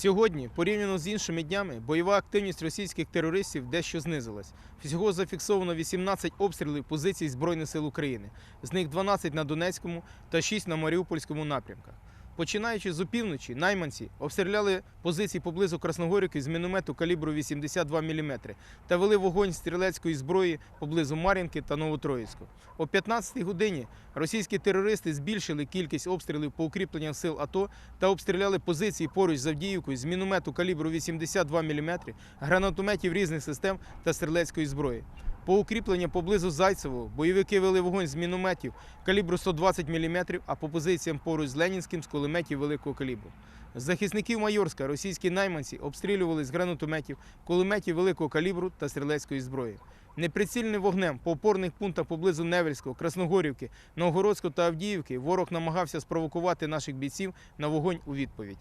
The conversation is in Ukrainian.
Сьогодні, порівняно з іншими днями, бойова активність російських терористів дещо знизилась. Всього зафіксовано 18 обстрілів позицій Збройних сил України, з них 12 на Донецькому та 6 на Маріупольському напрямках. Починаючи з опівночі, найманці обстріляли позиції поблизу Красногорівки з міномету калібру 82 мм та вели вогонь стрілецької зброї поблизу Мар'їнки та Новотроїцьку. О 15-й годині російські терористи збільшили кількість обстрілів по укріпленням сил АТО та обстріляли позиції поруч з Авдіївкою з міномету калібру 82 мм, гранатометів різних систем та стрілецької зброї. По укріпленню поблизу Зайцевого бойовики вели вогонь з мінометів калібру 120 мм, а по позиціям поруч з Ленінським з кулеметів великого калібру. Захисників Майорська російські найманці обстрілювали з гранатометів, кулеметів великого калібру та стрілецької зброї. Неприцільним вогнем по опорних пунктах поблизу Невельського, Красногорівки, Новгородського та Авдіївки ворог намагався спровокувати наших бійців на вогонь у відповідь.